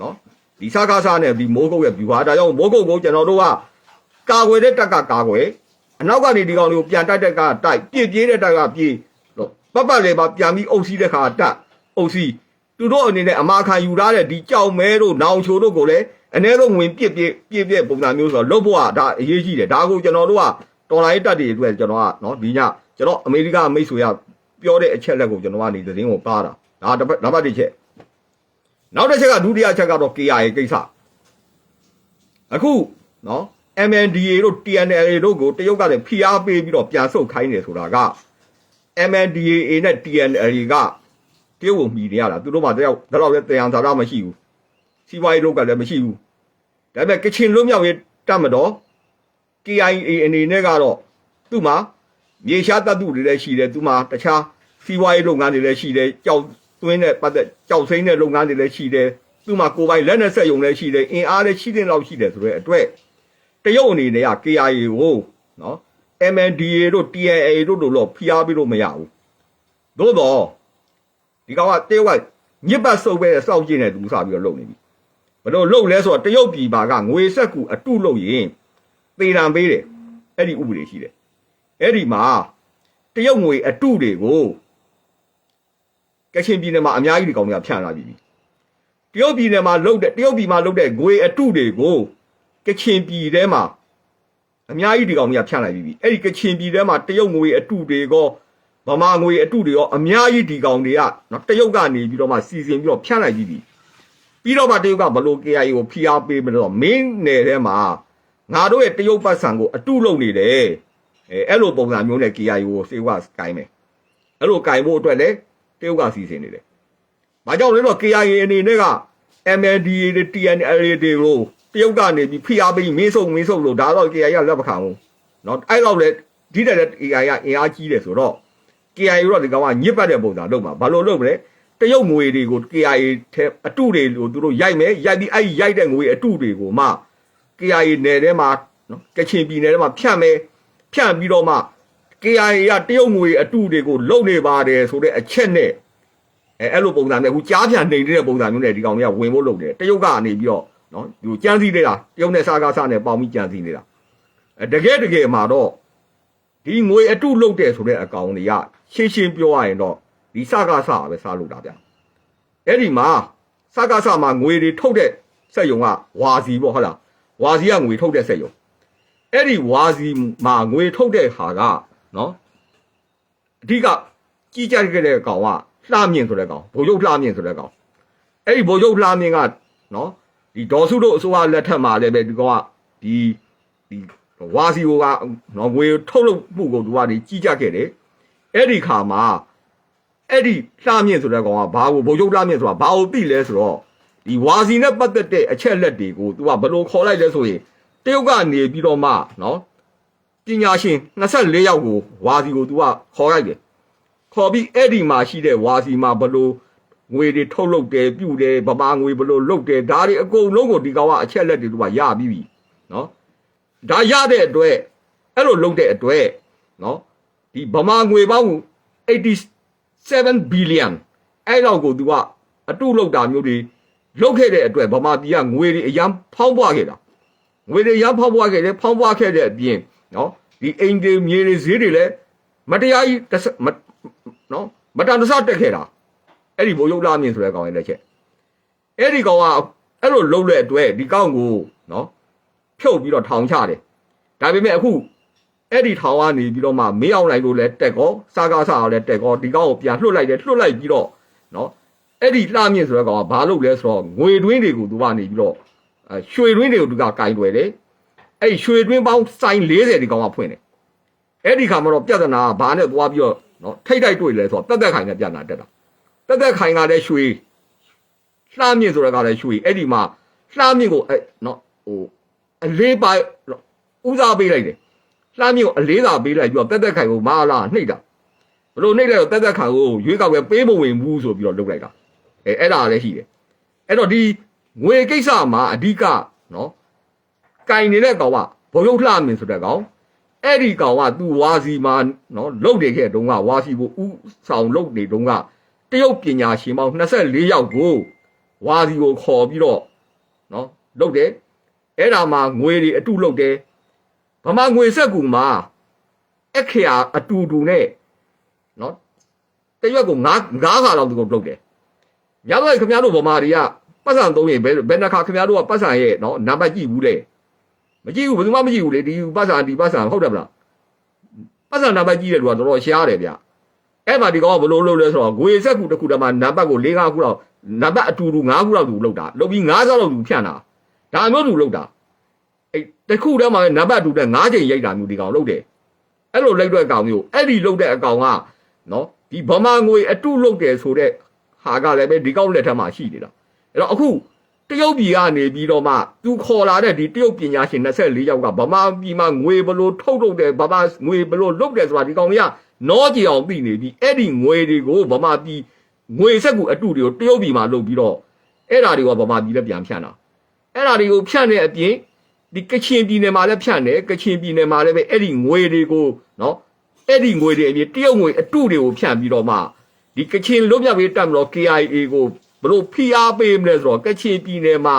နော်ဒီစားကားစားနဲ့ဒီမိုးကုတ်ရဲ့ view ဟာဒါကြောင့်မိုးကုတ်ကိုကျွန်တော်တို့ကကာကွယ်တဲ့တက်ကကာကွယ်အနောက်ကနေဒီကောင်တွေကိုပြန်တိုက်တက်ကတိုက်ပြစ်ပြေးတဲ့တက်ကပြေးလို့ပတ်ပတ်လေးပါပြန်ပြီးအုပ်စီးတဲ့ခါတက်အုပ်စီးသူတို့အနေနဲ့အမာခံယူထားတဲ့ဒီကြောက်မဲတို့နောင်ချိုတို့ကိုလည်းအ ਨੇ ဆုံးဝင်ပြစ်ပြစ်ပြစ်ပြစ်ပုံစံမျိုးဆိုတော့လုတ်ဖို့ကဒါအရေးကြီးတယ်ဒါကိုကျွန်တော်တို့ကတော်လိုင်းတက်တွေအတွက်ကျွန်တော်ကနော်ဒီညကျွန်တော်အမေရိကမိတ်ဆွေက ပြောတဲ့အချက်လက်ကိုကျွန်တော်ကနေသတင်းကိုပါတာဒါတစ်ပတ်နံပါတ်တစ်ချက်နောက်တစ်ချက်ကဒုတိယချက်ကတော့ KIA ကိစ္စအခုနော် MNDA တို့ TNLA တို့ကိုတရုတ်ကလည်းဖိအားပေးပြီးတော့ပြန်ဆုတ်ခိုင်းနေဆိုတာက MNDAA နဲ့ TNLA ကတရုတ်ကိုမှီနေရတာသူတို့မှတယောက်ဒါတော့လည်းတရားသာရမရှိဘူးစီးပွားရေးတို့ကလည်းမရှိဘူးဒါပေမဲ့ကချင်လွတ်မြောက်ရေးတတ်မတော် KIA အနေနဲ့ကတော့သူ့မှာမြေရှားတပ်တုတွေလည်းရှိတယ်သူမှတခြား စီးပွားရေးလုပ်ငန်းတွေလည်းရှိတယ်ကြောက်သွင်းတဲ့ပတ်သက်ကြောက်စိမ့်တဲ့လုပ်ငန်းတွေလည်းရှိတယ်သူမှကိုယ်ပိုင်လက်နဲ့ဆက်ယုံလည်းရှိတယ်အင်အားလည်းရှိတဲ့လောက်ရှိတယ်ဆိုတော့အတွက်တရုတ်အနေနဲ့က KIA ကိုနော် MNDA တို့ TNA တို့တို့တော့ဖိအားပေးလို့မရဘူးသို့တော့ဒီကောင်ကတရုတ်ကညစ်ပတ်ဆုပ်ပဲစောက်ကျင်းတဲ့သူစပြီးတော့လုပ်နေပြီဘယ်လိုလုပ်လဲဆိုတော့တရုတ်ပြည်ပါကငွေဆက်ကူအတုလုပ်ရင်သေတံပေးတယ်အဲ့ဒီဥပဒေရှိတယ်အဲ့ဒီမှာတရုတ်ငွေအတုတွေကို ကချင်ပြည်နယ်မှာအများကြီးဒီကောင်တွေကဖြန့်လာပြီတရုတ်ပြည်နယ်မှာလုတ်တဲ့တရုတ်ပြည်မှာလုတ်တဲ့ငွေအတုတွေကိုကချင်ပြည်ထဲမှာအများကြီးဒီကောင်တွေကဖြန့်လိုက်ပြီအဲ့ဒီကချင်ပြည်ထဲမှာတရုတ်ငွေအတုတွေကောဗမာငွေအတုတွေရောအများကြီးဒီကောင်တွေကနော်တရုတ်ကနေပြီးတော့မှစီစဉ်ပြီးတော့ဖြန့်လိုက်ပြီပြီးတော့မှတရုတ်ကဘလို့ KIA ကိုဖိအားပေးမလို့မင်းနယ်ထဲမှာငါတို့ရဲ့တရုတ်ပတ်စံကိုအတုလုပ်နေတယ်အဲအဲ့လိုပုံစံမျိုးနဲ့ KIO ကိုစေဝါကိုင်းမယ်အဲ့လိုကိုင်းဖို့အတွက်လည်း တရုတ်ကစီစဉ်နေတယ်။ဘာကြောင့်လဲတော့ KIA အနေနဲ့က MNDA တွေ TNLA တွေကိုတရုတ်ကနေပြီးဖိအားပေးမင်းဆုံမင်းဆုံလို့ဒါတော့ KIA ကလက်မခံဘူး။နော်အဲ့လောက်လေဒီတဲ့ KIA ကအင်အားကြီးတယ်ဆိုတော့ KIA တော့ဒီကောင်ကညစ်ပတ်တဲ့ပုံစံလုပ်မှာဘာလို့လုပ်မလဲတရုတ်ငွေတွေကို KIA ထဲအတုတွေကိုသူတို့ရိုက်မယ်ရိုက်ပြီးအဲ့ရိုက်တဲ့ငွေအတုတွေကိုမှ KIA နယ်ထဲမှာနော်ကချင်ပြည်နယ်ထဲမှာဖြန့်မယ်ဖြန့်ပြီးတော့မှ KIA ကတရုတ်ငွေအတုတွေကိုလုံနေပါတယ်ဆိုတဲ့အချက်နဲ့အဲအဲ့လိုပုံစံနဲ့အခုကြားပြန်နေနေတဲ့ပုံစံမျိုးနဲ့ဒီကောင်တွေကဝင်ဖို့လုပ်တယ်တရုတ်ကနေပြီးတော့နော်ဒီကြမ်းစည်းနေတာတရုတ်နဲ့စားကားစားနဲ့ပေါင်ပြီးကြမ်းစည်းနေတာအဲတကယ်တကယ်မှာတော့ဒီငွေအတုလုတ်တယ်ဆိုတဲ့အကောင်တွေကရှင်းရှင်းပြောရရင်တော့ဒီစားကားစားပဲစားလို့တာဗျအဲ့ဒီမှာစားကားစားမှာငွေတွေထုတ်တဲ့စက်ယုံကဝါစီပေါ့ဟုတ်လားဝါစီကငွေထုတ်တဲ့စက်ယုံအဲ့ဒီဝါစီမှာငွေထုတ်တဲ့ဟာက နော်အဓိကကြီးကြပ်ခဲ့တဲ့ကောင်ကလှမြင့်ဆိုတဲ့ကောင်ဘိုလ်ချုပ်လှမြင့်ဆိုတဲ့ကောင်အဲ့ဒီဘိုလ်ချုပ်လှမြင့်ကနော်ဒီဒေါ်စုတို့အစိုးရလက်ထက်မှာလည်းပဲဒီကောင်ကဒီဒီဝါစီကိုကနော်ငွေထုတ်လုပ်မှုကိုသူကဒီကြီးကြပ်ခဲ့တယ်အဲ့ဒီခါမှာအဲ့ဒီလှမြင့်ဆိုတဲ့ကောင်ကဘာကိုဘိုလ်ချုပ်လှမြင့်ဆိုတာဘာကိုသိလဲဆိုတော့ဒီဝါစီနဲ့ပတ်သက်တဲ့အချက်လက်တွေကိုသူကဘယ်လိုခေါ်လိုက်လဲဆိုရင်တရုတ်ကနေပြီးတော့မှနော် ပညာရှင်24ယောက်ကိုဝါစီကိုသူကခေါ်လိုက်တယ်ခေါ်ပြီးအဲ့ဒီမှာရှိတဲ့ဝါစီမှာဘလို့ငွေတွေထုတ်လုပ်တယ်ပြုတယ်ဗမာငွေဘလို့လုတ်တယ်ဒါတွေအကုန်လုံးကိုဒီကောင်ကအချက်လက်တွေသူကရပြီးပြီနော်ဒါရတဲ့အတွက်အဲ့လိုလုတ်တဲ့အတွက်နော်ဒီဗမာငွေပေါင်း87 billion အဲ့လောက်ကိုသူကအတုလုတ်တာမျိုးတွေလုတ်ခဲ့တဲ့အတွက်ဗမာပြည်ကငွေတွေအရန်ဖောင်းပွားခဲ့တာငွေတွေရဖောက်ပွားခဲ့တယ်ဖောင်းပွားခဲ့တဲ့အပြင် နော်ဒီအိမ်တွေမြေတွေဈေးတွေလည်းမတရားကြီးတစ်စမနော်မတန်တဆတက်ခဲ့တာအဲ့ဒီဘိုးရုပ်လာမြင့်ဆိုတဲ့ကောင်ရဲ့လက်ချက်အဲ့ဒီကောင်ကအဲ့လိုလှုပ်တဲ့အတွက်ဒီကောင်ကိုနော်ဖြုတ်ပြီးတော့ထောင်ချတယ်ဒါပေမဲ့အခုအဲ့ဒီထောင်ကနေပြီးတော့မှမေးအောင်လိုက်လို့လဲတက်ကောစားကားစားအောင်လဲတက်ကောဒီကောင်ကိုပြန်လွှတ်လိုက်တယ်လွှတ်လိုက်ပြီးတော့နော်အဲ့ဒီလှမြင့်ဆိုတဲ့ကောင်ကဘာလုပ်လဲဆိုတော့ငွေတွင်းတွေကိုသူကနေပြီးတော့အဲရွှေတွင်းတွေကိုသူကကင်တွယ်တယ် အဲ့ဒီရွှေတွင်းပေါင်းစိုင်း40ဒီကောင်ကဖွင့်တယ်အဲ့ဒီခါမှာတော့ပြဿနာကဘာနဲ့သွားပြီးတော့နော်ထိတ်တိုက်တွေ့လဲဆိုတော့တက်တက်ခိုင်နဲ့ပြဿနာတက်တာတက်တက်ခိုင်ကလည်းရွှေလှမြင့်ဆိုတဲ့ကလည်းရွှေအဲ့ဒီမှာလှမြင့်ကိုအဲ့နော်ဟိုအလေးပါဦးစားပေးလိုက်တယ်လှမြင့်ကိုအလေးသာပေးလိုက်ပြီးတော့တက်တက်ခိုင်ကိုမာလာနှိပ်တာဘလို့နှိပ်လိုက်တော့တက်တက်ခိုင်ကိုရွေးကောက်ပဲပေးမဝင်ဘူးဆိုပြီးတော့လုပ်လိုက်တာအဲအဲ့ဒါလည်းရှိတယ်အဲ့တော့ဒီငွေကိစ္စမှာအဓိကနော် ကင်နေတဲ့ကောင်ကဘုံရုပ်လှမင်းဆိုတဲ့ကောင်အဲ့ဒီကောင်ကသူဝါစီမှာနော်လုတ်နေခဲ့တုန်းကဝါစီကိုဥဆောင်လုတ်နေတုန်းကတရုတ်ပညာရှင်ပေါင်း24ယောက်ကိုဝါစီကိုခေါ်ပြီးတော့နော်လုတ်တယ်အဲ့ဒါမှာငွေတွေအတုလုတ်တယ်ဗမာငွေဆက်ကူမှာအခရာအတူတူနဲ့နော်တရွက်ကို9 9ခါလောက်သူကိုလုတ်တယ်ရတော့ခင်ဗျားတို့ဗမာတွေကပတ်စံသုံးရင်ဘယ်ဘယ်နှခါခင်ဗျားတို့ကပတ်စံရဲ့နော်နံပါတ်ကြည့်ဘူးလေ မကြည့်ဘူးဘယ်သူမှမကြည့်ဘူးလေဒီပတ်စံဒီပတ်စံဟုတ်တယ်မလားပတ်စံနံပါတ်ကြည့်တဲ့လူကတော်တော်ရှားတယ်ဗျအဲ့မှာဒီကောင်ကဘလို့လုပ်လဲဆိုတော့ငွေဆက်ခုတစ်ခုတည်းမှာနံပါတ်ကို၄၅ခုလောက်နံပါတ်အတူတူ၅ခုလောက်သူလောက်တာလောက်ပြီး၅ဆောက်လောက်သူဖြန့်တာဒါမျိုးသူလောက်တာအဲ့တစ်ခုတည်းမှာနံပါတ်တူတဲ့၅ချိန်ရိုက်တာမျိုးဒီကောင်လောက်တယ်အဲ့လိုလိုက်တဲ့အကောင်မျိုးအဲ့ဒီလောက်တဲ့အကောင်ကနော်ဒီဗမာငွေအတုလောက်တယ်ဆိုတဲ့ဟာကလည်းပဲဒီကောင်လက်ထက်မှာရှိနေတာအဲ့တော့အခုတ ရုတ်ပြည်ကနေပြီးတော့မှသူခေါ်လာတဲ့ဒီတရုတ်ပညာရှင်24ယောက်ကဗမာပြည်မှာငွေဘလို့ထုတ်ထုတ်တယ်ဗမာငွေဘလို့လုတ်တယ်ဆိုတာဒီကောင်တွေကနောကြည်အောင်သိနေပြီအဲ့ဒီငွေတွေကိုဗမာပြည်ငွေဆက်ကူအတုတွေကိုတရုတ်ပြည်မှာလုတ်ပြီးတော့အဲ့ဓာတွေကဗမာပြည်လည်းပြန်ဖြန့်တာအဲ့ဓာတွေကိုဖြန့်တဲ့အပြင်ဒီကချင်ပြည်နယ်မှာလည်းဖြန့်တယ်ကချင်ပြည်နယ်မှာလည်းပဲအဲ့ဒီငွေတွေကိုနော်အဲ့ဒီငွေတွေအပြင်တရုတ်ငွေအတုတွေကိုဖြန့်ပြီးတော့မှဒီကချင်လွတ်မြောက်ရေးတပ်မတော် KIA ကို ဘလို့ဖိအားပေးမလဲဆိုတော့ကချင်ပြည်နယ်မှာ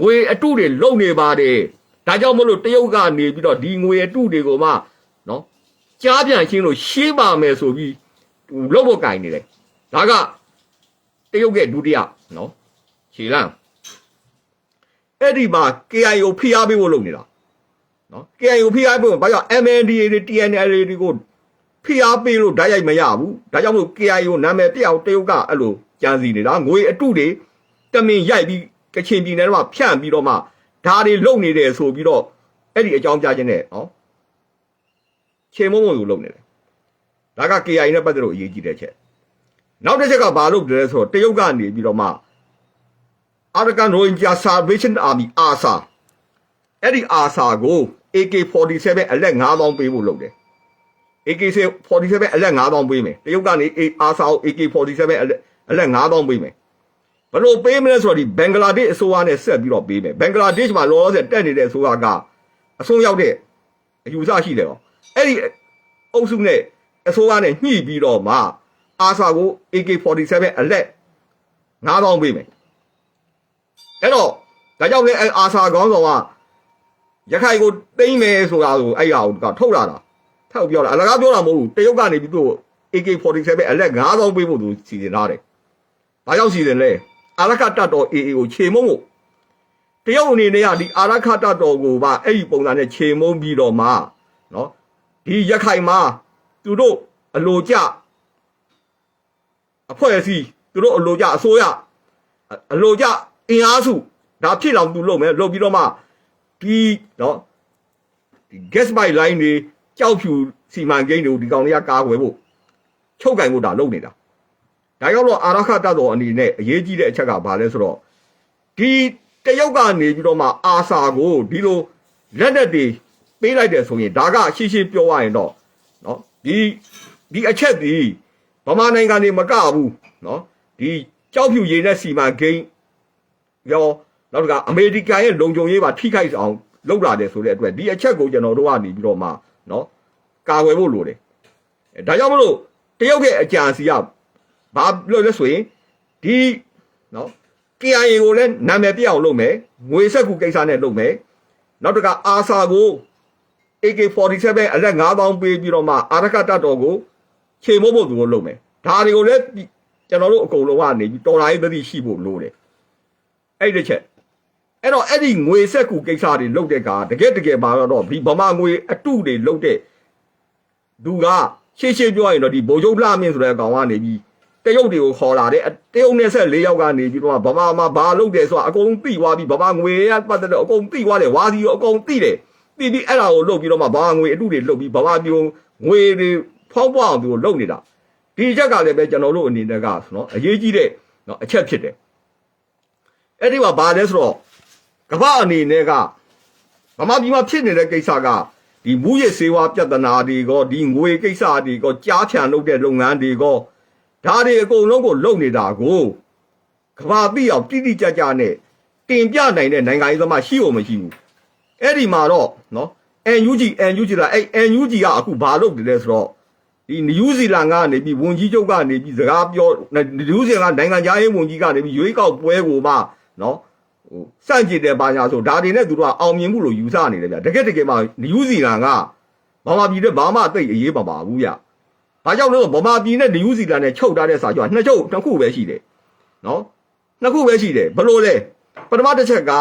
ငွေအတုတွေလုံနေပါတယ်ဒါကြောင့်မလို့တရုတ်ကနေပြီးတော့ဒီငွေအတုတွေကိုမှနော်ကြားပြန်ရှင်းလို့ရှင်းပါမယ်ဆိုပြီးလုံဖို့ကင်နေတယ်ဒါကတရုတ်ရဲ့ဒုတိယနော်ခြေလမ်းအဲ့ဒီမှာ KIO ဖိအားပေးဖို့လုပ်နေတာနော် KIO ဖိအားပေးဖို့ဘာကြောင့် MNDA တွေ TNL တွေကိုဖိအားပေးလို့ဓာတ်ရိုက်မရဘူးဒါကြောင့်မို့ KIO နာမည်ပြအောင်တရုတ်ကအဲ့လို ကြံစီနေတာငွေအတုတွေတမင်ရိုက်ပြီးကချင်ပြည်နယ်မှာဖြန့်ပြီးတော့မှဓာတွေလုံနေတယ်ဆိုပြီးတော့အဲ့ဒီအကြောင်းပြခြင်းနဲ့နော်ချေမုံမုံကိုလုံနေတယ်ဒါက KIA နဲ့ပတ်သက်လို့အရေးကြီးတဲ့ချက်နောက်တစ်ချက်ကဘာလို့လဲဆိုတော့တရုတ်ကနေပြီးတော့မှ Arakan Rohingya Salvation Army ARSA အဲ့ဒီ ARSA ကို AK47 အလက်9000ပေးဖို့လုပ်တယ် AK47 အလက်9000ပေးမယ်တရုတ်ကနေ ARSA ကို AK47 အလက် အလက်9000ပေးမယ်ဘယ်လိုပေးမလဲဆိုတော့ဒီဘင်္ဂလားဒေ့ရှ်အစိုးရနဲ့ဆက်ပြီးတော့ပေးမယ်ဘင်္ဂလားဒေ့ရှ်မှာလောလောဆယ်တက်နေတဲ့အစိုးရကအဆုံးရောက်တဲ့အယူဆရှိတယ်ရောအဲ့ဒီအုပ်စုနဲ့အစိုးရနဲ့ညှိပြီးတော့မှအာဆာကို AK47 အလက်9000ပေးမယ်အဲ့တော့ဒါကြောင့်လေအာဆာခေါင်းဆောင်ကရခိုင်ကိုတိမ့်မယ်ဆိုတာကိုအဲ့ရအောင်ကထုတ်လာတာထောက်ပြောတာအလကားပြောတာမဟုတ်ဘူးတရုတ်ကနေပြီးသူ့ကို AK47 အလက်9000ပေးဖို့သူစီစဉ်ထားတယ်။ ဘာကြောင့်စီစဉ်လဲ။အလကတတ်တော် AA ကိုခြေမုံဖို့တတရုတ်အနေနဲ့ကဒီအာရခတတော်ကိုပါအဲ့ဒီပုံစံနဲ့ခြေမုံပြီးတော့မှနော်ဒီရခိုင်မှာသူတို့အလိုကြအဖွဲ့အစည်းသူတို့အလိုကြအစိုးရအအလိုကြအင်အားစုဒါဖြစ်လောက်သူလုပ်မယ်လုပ်ပြီးတော့မှဒီနော်ဒီ gas pipe line တွေကြောက်ဖြူစီမံကိန်းတွေကိုဒီကောင်တွေကကာကွယ်ဖို့ချုပ်ကင်ဖို့ဒါလုပ်နေတာ ဒါကြောင့်တော့အာရခတတော်အနေနဲ့အရေးကြီးတဲ့အချက်ကဘာလဲဆိုတော့ဒီတရုတ်ကနေပြီးတော့မှအာစာကိုဒီလိုလက်နက်တွေပေးလိုက်တယ်ဆိုရင်ဒါကရှင်းရှင်းပြောရရင်တော့နော်ဒီဒီအချက်ဒီဗမာနိုင်ငံနေမကဘူးနော်ဒီကြောက်ဖြူရည်နဲ့စီမံကိန်းရောနောက်တစ်ခါအမေရိကန်ရဲ့လုံခြုံရေးပါထိခိုက်အောင်လုပ်လာတယ်ဆိုတဲ့အတွက်ဒီအချက်ကိုကျွန်တော်တို့ကနေပြီးတော့မှနော်ကာကွယ်ဖို့လိုတယ်အဲဒါကြောင့်မလို့တရုတ်ရဲ့အကြံစီက ဘာလို့လဲဆိုရင်ဒီနော် KIA ကိုလည်းနာမည်ပြအောင်လုပ်မယ်ငွေဆက်ကူကိစ္စနဲ့လုပ်မယ်နောက်တစ်ခါအာဆာကို AK47 အလက်9000ပေးပြီးတော့မှအာရကတတော်ကိုခြေမိုးဖို့သူကိုလုပ်မယ်ဒါတွေကိုလည်းကျွန်တော်တို့အကုန်လုံးကနေပြီးတော်လာရေးသတိရှိဖို့လိုတယ်အဲ့ဒီတစ်ချက်အဲ့တော့အဲ့ဒီငွေဆက်ကူကိစ္စတွေလုပ်တဲ့ကတကယ်တကယ်ပါတော့ဒီဗမာငွေအတုတွေလုပ်တဲ့သူကရှေ့ရှေ့ပြောရရင်တော့ဒီဘိုလ်ချုပ်လှမင်းဆိုတဲ့ကောင်ကနေပြီး တရုတ်တွေကိုခေါ်လာတယ်အတရုတ်နဲ့ဆက်၄ယောက်ကနေပြီးတော့ဗမာမှာဘာလုပ်တယ်ဆိုတာအကုန်သိသွားပြီဗမာငွေရပတ်သက်တော့အကုန်သိသွားတယ်ဝါစီရောအကုန်သိတယ်သိပြီးအဲ့ဒါကိုလုပ်ပြီးတော့မှဗမာငွေအတုတွေလုပ်ပြီးဗမာပြည်ငွေတွေဖောက်ပွားအောင်သူကိုလုပ်နေတာဒီချက်ကလည်းပဲကျွန်တော်တို့အနေနဲ့ကဆိုတော့အရေးကြီးတဲ့နော်အချက်ဖြစ်တယ်အဲ့ဒီမှာဘာလဲဆိုတော့ကမ္ဘာအနေနဲ့ကဗမာပြည်မှာဖြစ်နေတဲ့ကိစ္စကဒီမူရစ်စေဝါပြဿနာတွေကောဒီငွေကိစ္စတွေကောကြားဖြန်လုပ်တဲ့လုပ်ငန်းတွေကော ဒါတွေအကုန်လုံးကိုလုပ်နေတာကိုကမ္ဘာသိအောင်တိတိကျကျနဲ့တင်ပြနိုင်တဲ့နိုင်ငံရေးသမားရှိ ਉਹ မရှိဘူးအဲ့ဒီမှာတော့နော် NUG NUG လားအဲ့ NUG ကအခုဘာလုပ်တယ်လဲဆိုတော့ဒီနယူးဇီလန်ကနေပြီးဝန်ကြီးချုပ်ကနေပြီးစကားပြောနယူးဇီလန်ကနိုင်ငံသားရေးဝန်ကြီးကနေပြီးရွေးကောက်ပွဲကိုမှနော်ဟိုစန့်ကျင်တယ်ပါညာဆိုဒါတွေနဲ့သူတို့ကအောင်မြင်မှုလို့ယူဆနေတယ်ဗျတကယ်တကယ်မှနယူးဇီလန်ကဗမာပြည်နဲ့ဘာမှသိအရေးမပါဘူးဗျ ဘာကြောင့်လဲဆိုဗမာပြည်နဲ့နယူးဇီလန်နဲ့ချုပ်ထားတဲ့စာချုပ်ကနှစ်ချုပ်နှစ်ခုပဲရှိတယ်နော်နှစ်ခုပဲရှိတယ်ဘလို့လဲပထမတစ်ချက်က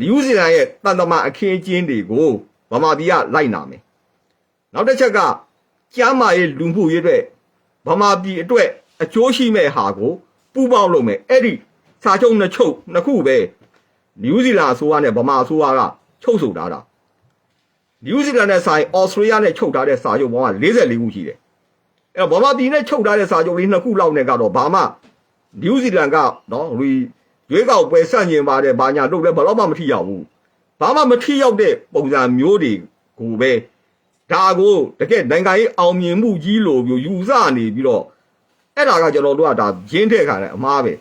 နယူးဇီလန်ရဲ့တန်တမာအခင်းကျင်းတွေကိုဗမာပြည်ကလိုက်နာမယ်နောက်တစ်ချက်ကကျမ်းမာရေးလူမှုရေးအတွက်ဗမာပြည်အတွက်အကျိုးရှိမဲ့ဟာကိုပူးပေါင်းလုပ်မယ်အဲ့ဒီစာချုပ်နှစ်ချုပ်နှစ်ခုပဲနယူးဇီလန်အစိုးရနဲ့ဗမာအစိုးရကချုပ်ဆိုထားတာနယူးဇီလန်နဲ့ဆိုင်အော်စတြေးလျနဲ့ချုပ်ထားတဲ့စာချုပ်ပေါင်းက44ခုရှိတယ် အဲ့တော့ဗမာပြည်နဲ့ချုပ်ထားတဲ့စာချုပ်လေးနှစ်ခုလောက်နဲ့ကတော့ဘာမှနယူးဇီလန်ကနော်ရီရွေးကောက်ပွဲဆန့်ကျင်ပါတယ်ဘာညာလုပ်လဲဘယ်တော့မှမထီရောက်ဘူးဘာမှမထီရောက်တဲ့ပုံစံမျိုးတွေကိုပဲဒါကိုတကယ်နိုင်ငံရေးအောင်မြင်မှုကြီးလို့မျိုးယူဆနေပြီးတော့အဲ့ဒါကကျွန်တော်တို့ကဒါရင်းထည့်ခါတယ်အမားပဲ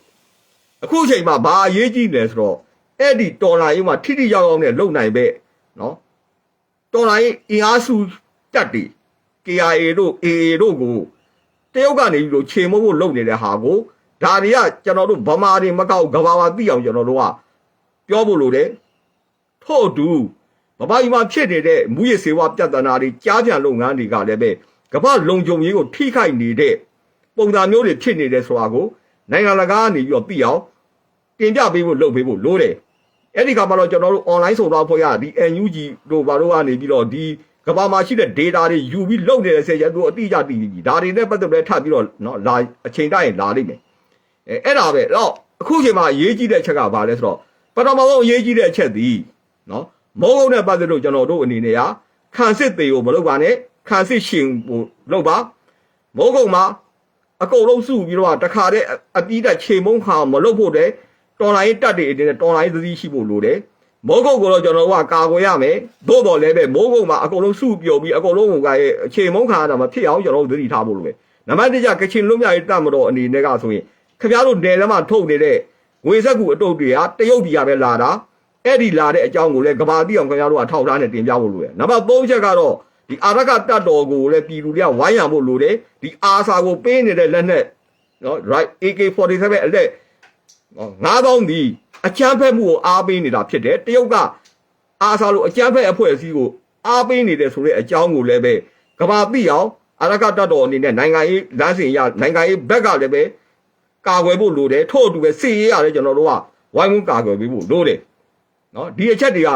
အခုအချိန်မှာဘာအရေးကြီးလဲဆိုတော့အဲ့ဒီတော်လာရေးမှာထိထိရောက်ရောက်နဲ့လုံနိုင်ပဲနော်တော်လာရေးအင်အားစုတက်တီ KIA တို့ AA တို့ကိုတရုတ်ကနေပြီးလို့ခြေမုံဖို့လုပ်နေတဲ့ဟာကိုဒါတွေကကျွန်တော်တို့ဗမာတွေမကောက်ကဘာဘာသိအောင်ကျွန်တော်တို့ကပြောဖို့လိုတယ်ထို့အတူဗမာပြည်မှာဖြစ်နေတဲ့မူရစ်စေဝါပြဿနာတွေကြားပြန်လုပ်ငန်းတွေကလည်းပဲကမ္ဘာလုံခြုံရေးကိုထိခိုက်နေတဲ့ပုံစံမျိုးတွေဖြစ်နေတယ်ဆိုတာကိုနိုင်ငံတကာကနေပြီးတော့သိအောင်တင်ပြပေးဖို့လုပ်ပေးဖို့လိုတယ်အဲ့ဒီကမှတော့ကျွန်တော်တို့ online ဆိုတော့ဖွဲ့ရဒီ NUG တို့ဘာတို့ကနေပြီးတော့ဒီ ကဘာမှာရှိတဲ့ data တွေယူပြီးလုပ်နေတဲ့ဆရာတို့အတိအကျသိပြီဒါတွေနဲ့ပတ်သက်လဲထပ်ပြီးတော့နော်လာအချိန်တိုင်းလာလိမ့်မယ်အဲအဲ့ဒါပဲအဲ့တော့အခုချိန်မှာအရေးကြီးတဲ့အချက်ကဘာလဲဆိုတော့ပထမဆုံးအရေးကြီးတဲ့အချက်သည်နော်မုံငုံနဲ့ပတ်သက်လို့ကျွန်တော်တို့အနေနဲ့ကခံစစ်သေးကိုမလုပ်ပါနဲ့ခံစစ်ရှင်ကိုလုပ်ပါမုံငုံမှာအကုန်လုံးစုပြီးတော့တခါတည်းအပြီးတက်ချိန်မုံခါမလုပ်ဖို့တဲ့တော်လိုင်းတက်တွေအနေနဲ့တော်လိုင်းသတိရှိဖို့လိုတယ် မိုးကုတ်ကိုတော့ကျွန်တော်တို့ကကာကွယ်ရမယ်သို့တော်လည်းပဲမိုးကုတ်မှာအကုန်လုံးစုပြုံပြီးအကုန်လုံးကရဲ့အခြေမုန်းခါတာမဖြစ်အောင်ကျွန်တော်တို့သတိထားဖို့လိုတယ်နံပါတ်1ကကချင်လွတ်မြောက်ရေးတပ်မတော်အနေနဲ့ကဆိုရင်ခင်ဗျားတို့နယ်ထဲမှာထုတ်နေတဲ့ငွေဆက်ကူအတုပ်တွေကတရုတ်ပြည်ကပဲလာတာအဲ့ဒီလာတဲ့အကြောင်းကိုလည်းကဘာတိအောင်ခင်ဗျားတို့ကထောက်ထားနဲ့တင်ပြဖို့လိုတယ်နံပါတ်3ချက်ကတော့ဒီအာရကတတ်တော်ကိုလည်းပြည်သူတွေကဝိုင်းရံဖို့လိုတယ်ဒီအာစာကိုပေးနေတဲ့လက်နဲ့နော် right AK47 အလက် နော်ငါးကောင်းဒီအချမ်းဖက်မှုကိုအားပေးနေတာဖြစ်တယ်တရုတ်ကအားစားလို့အချမ်းဖက်အဖွဲ့အစည်းကိုအားပေးနေတယ်ဆိုတဲ့အကြောင်းကိုလည်းပဲကဘာသိအောင်အရကတတ်တော်အနေနဲ့နိုင်ငံရေးလမ်းစဉ်ရနိုင်ငံရေးဘက်ကလည်းပဲကာကွယ်ဖို့လိုတယ်ထို့အတူပဲစစ်ရေးရတယ်ကျွန်တော်တို့ကဝိုင်းဝန်းကာကွယ်ပေးဖို့လိုတယ်နော်ဒီအချက်တွေက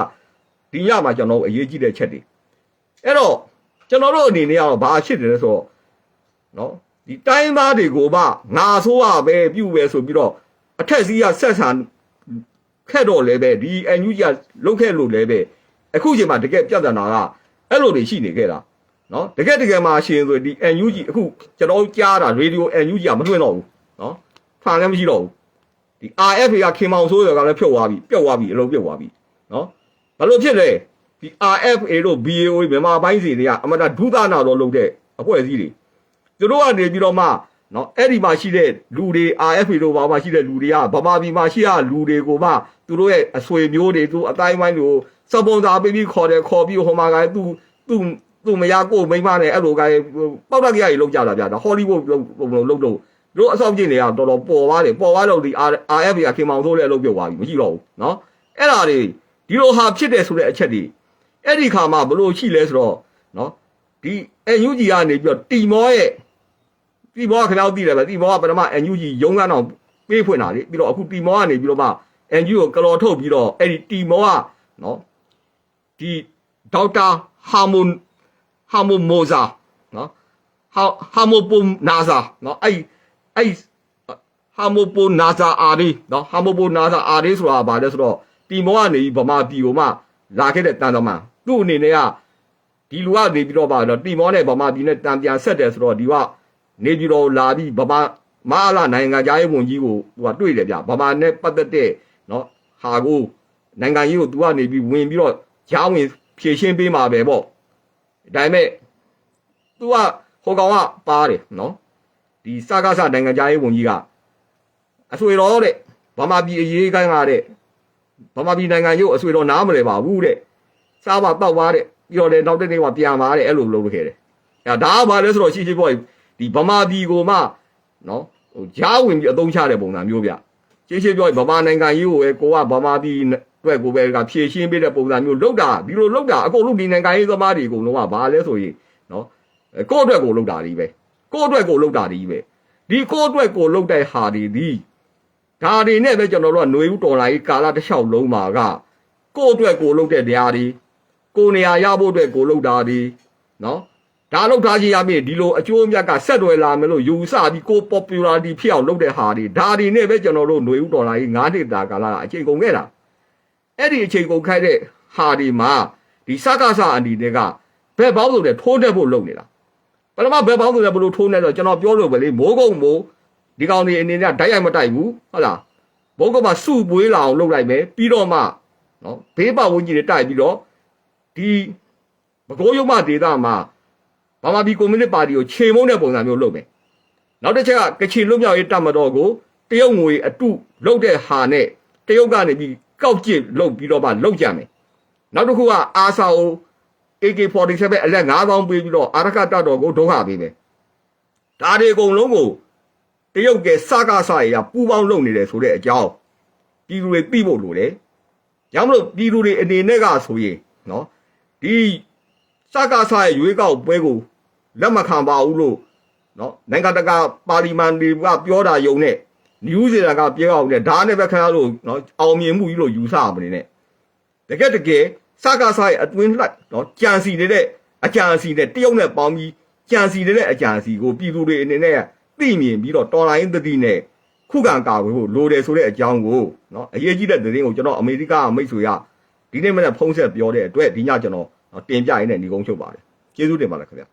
ဒီညမှာကျွန်တော်တို့အရေးကြီးတဲ့အချက်တွေအဲ့တော့ကျွန်တော်တို့အနေနဲ့ကတော့ဘာဖြစ်တယ်လဲဆိုတော့နော်ဒီတိုင်းသားတွေကိုမှငါဆိုးရပဲပြုတ်ပဲဆိုပြီးတော့ အထက်စီးကဆက်ဆံခက်တော့လဲပဲဒီအန်ယူကြီးကလုတ်ခဲ့လို့လဲပဲအခုချိန်မှာတကယ်ပြဿနာကအဲ့လိုတွေရှိနေခဲ့တာနော်တကယ်တကယ်မှာရှင်ဆိုဒီအန်ယူကြီးအခုကျွန်တော်ကြားတာရေဒီယိုအန်ယူကြီးကမလွှင့်တော့ဘူးနော်ဖာလည်းမရှိတော့ဘူးဒီ RFA ကခင်မောင်ဆိုးရကလည်းဖြုတ်သွားပြီပျောက်သွားပြီအလုံးပြုတ်သွားပြီနော်ဘာလို့ဖြစ်လဲဒီ RFA တို့ BAO မြန်မာပိုင်းစီတွေကအမတဒုသနာတော်လုပ်တဲ့အဖွဲ့အစည်းတွေသူတို့ကနေပြီးတော့မှ နော်အဲ့ဒီမှာရှိတဲ့လူတွေ RFA တို့ဘာမှရှိတဲ့လူတွေကဗမာပြည်မှာရှိရလူတွေကိုမှသူတို့ရဲ့အဆွေမျိုးတွေသူအတိုင်းဝိုင်းတွေကိုစပွန်ဆာပေးပြီးခေါ်တယ်ခေါ်ပြီးဟိုမှာကသူသူသူမရကိုမိမနဲ့အဲ့လိုကပောက်တက်ကြရည်လောက်ကြတာဗျာဒါဟောလိဝုဒ်လုံးလုံးလုံးတို့အဆောက်ကျင့်တွေကတော်တော်ပေါ်သွားတယ်ပေါ်သွားတော့ဒီ RFA ကခင်မောင်ဆိုးတဲ့အလုပ်ပြုတ်သွားပြီမရှိတော့ဘူးနော်အဲ့ဒါတွေဒီလိုဟာဖြစ်တယ်ဆိုတဲ့အချက်တွေအဲ့ဒီခါမှာဘလို့ရှိလဲဆိုတော့နော်ဒီအန်ယူဂျီကနေပြီးတော့တီမောရဲ့ တီမောခဏောက်တည်တယ်ပဲတီမောကပထမ NUG ရုံးကန်းတော့ပေးဖွင့်တာလေပြီးတော့အခုတီမောကနေပြီးတော့မှ NUG ကိုကလော်ထုတ်ပြီးတော့အဲ့ဒီတီမောကနော်ဒီဒေါက်တာဟာမွန်ဟာမွန်မိုဇာနော်ဟာဟာမိုပိုနာဇာနော်အဲ့အဲ့ဟာမိုပိုနာဇာအာရီနော်ဟာမိုပိုနာဇာအာရီဆိုတာဘာလဲဆိုတော့တီမောကနေဗမာပြည်ကိုမှလာခဲ့တဲ့တန်တော်မှာသူ့အနေနဲ့ကဒီလူကနေပြီးတော့ပါတော့တီမောနဲ့ဗမာပြည်နဲ့တန်ပြန်ဆက်တယ်ဆိုတော့ဒီက နေပြီးတော့လာပြီးဗမာမဟာလာနိုင်ငံသားရေးဝန်ကြီးကိုသူကတွေ့တယ်ဗျဗမာနဲ့ပတ်သက်တဲ့နော်ဟာကိုနိုင်ငံရေးကိုသူကနေပြီးဝင်ပြီးတော့ကြားဝင်ဖြည့်ရှင်းပေးမှာပဲပေါ့ဒါပေမဲ့သူကဟိုကောင်ကပါတယ်နော်ဒီစကားစနိုင်ငံသားရေးဝန်ကြီးကအဆွေတော်တဲ့ဗမာပြည်အရေးကိုင်းကားတဲ့ဗမာပြည်နိုင်ငံရုပ်အဆွေတော်နားမလဲပါဘူးတဲ့စားပါတောက်ပါတဲ့ပြီးတော့လည်းနောက်တဲ့နေ့ကပြန်ပါတဲ့အဲ့လိုလုပ်ခဲ့တယ်အဲဒါကဘာလဲဆိုတော့ရှိရှိပေါ့ ဒီဗမာပြည်ကိုမှနော်ဟိုဂျားဝင်ပြီးအသုံးချတဲ့ပုံစံမျိုးဗျရှိရှိပြောဗမာနိုင်ငံရေးကိုပဲကိုကဗမာပြည်အတွက်ကိုပဲကဖြည့်ရှင်းပေးတဲ့ပုံစံမျိုးလုပ်တာဒီလိုလုပ်တာအကုန်လုံးဒီနိုင်ငံရေးသမားတွေအကုန်လုံးကဘာလဲဆိုရင်နော်ကိုယ့်အတွက်ကိုလုပ်တာဒီပဲကိုယ့်အတွက်ကိုလှုပ်တာဒီပဲဒီကိုယ့်အတွက်ကိုလှုပ်တဲ့ဟာဒီဒီဒါတွေနဲ့ပဲကျွန်တော်တို့ကຫນွေဦးတော်လာကြီးကာလတစ်လျှောက်လုံးမှာကကိုယ့်အတွက်ကိုလှုပ်တဲ့တရားဒီကိုယ်နေရာရဖို့အတွက်ကိုလှုပ်တာဒီနော် ဒါလှုပ်ထားခြင်းရမြင့်ဒီလိုအကျိုးအမြတ်ကဆက်တွယ်လာမယ်လို့ယူဆပြီးကို popularity ဖြစ်အောင်လုပ်တဲ့ဟာဒီဒါတွေနဲ့ပဲကျွန်တော်တို့ຫນွေဦးတော်လာကြီး9နှစ်တာကာလကအချိန်ကုန်ခဲ့တာအဲ့ဒီအချိန်ကုန်ခိုက်တဲ့ဟာဒီမှာဒီစကားစအန်ဒီတွေကဘယ်ပေါင်းလို့လဲထိုးတက်ဖို့လုပ်နေတာပထမဘယ်ပေါင်းဆိုလဲဘလို့ထိုးနေတော့ကျွန်တော်ပြောလို့ပဲလေမိုးကုံမိုးဒီကောင်ဒီအနေနဲ့ဓာတ်ရိုက်မတိုက်ဘူးဟုတ်လားဘုံကမှစုပွေးလာအောင်လုပ်လိုက်မယ်ပြီးတော့မှနော်ဘေးပဝန်းကျင်တွေတိုက်ပြီးတော့ဒီမကိုးရုံမဒေတာမှာ ဗမာပြည်ကွန်မြူနစ်ပါတီကိုခြေမုံတဲ့ပုံစံမျိုးလုပ်မယ်နောက်တစ်ချက်ကကချင်လွတ်မြောက်ရေးတပ်မတော်ကိုတရုတ်ငွေအတုလုပ်တဲ့ဟာနဲ့တရုတ်ကနေပြီးကောက်ကျစ်လုပ်ပြီးတော့မှလုပ်ကြမယ်နောက်တစ်ခုကအာဆာအို AK47 အလက်9000ပေးပြီးတော့အာရကတတော်ကိုဒုက္ခပေးမယ်။ဒါတွေအကုန်လုံးကိုတရုတ်ကစကားစရပူပေါင်းလုပ်နေတယ်ဆိုတဲ့အကြောင်းပြည်သူတွေသိဖို့လိုတယ်။ကြောင့်မလို့ပြည်သူတွေအနေနဲ့ကဆိုရင်နော်ဒီ စကားစရဲ့ရွေးကောက်ပွဲကိုလက်မခံပါဘူးလို့နော်နိုင်ငံတကာပါလီမန်တွေကပြောတာယုံနဲ့နယူးဇီလန်ကပြောအောင်နဲ့ဒါနဲ့ပဲခင်ဗျားတို့နော်အောင်မြင်မှုကြီးလို့ယူဆရမနေနဲ့တကယ်တကယ်စကားစားရဲ့အတွင်းလှိုက်နော်ကြံစီနေတဲ့အကြံစီနဲ့တရုတ်နဲ့ပေါင်းပြီးကြံစီနေတဲ့အကြံစီကိုပြည်သူတွေအနေနဲ့သိမြင်ပြီးတော့တော်လိုင်းသတိနဲ့ခုခံကာကွယ်ဖို့လိုတယ်ဆိုတဲ့အကြောင်းကိုနော်အရေးကြီးတဲ့သတင်းကိုကျွန်တော်အမေရိကမိတ်ဆွေကဒီနေ့မနေ့ဖုန်းဆက်ပြောတဲ့အတွက်ဒီညကျွန်တော် တင်ပြရင်းနဲ့ညီကုန်းချုပ်ပါတယ်ကျေးဇူးတင်ပါတယ်ခင်ဗျာ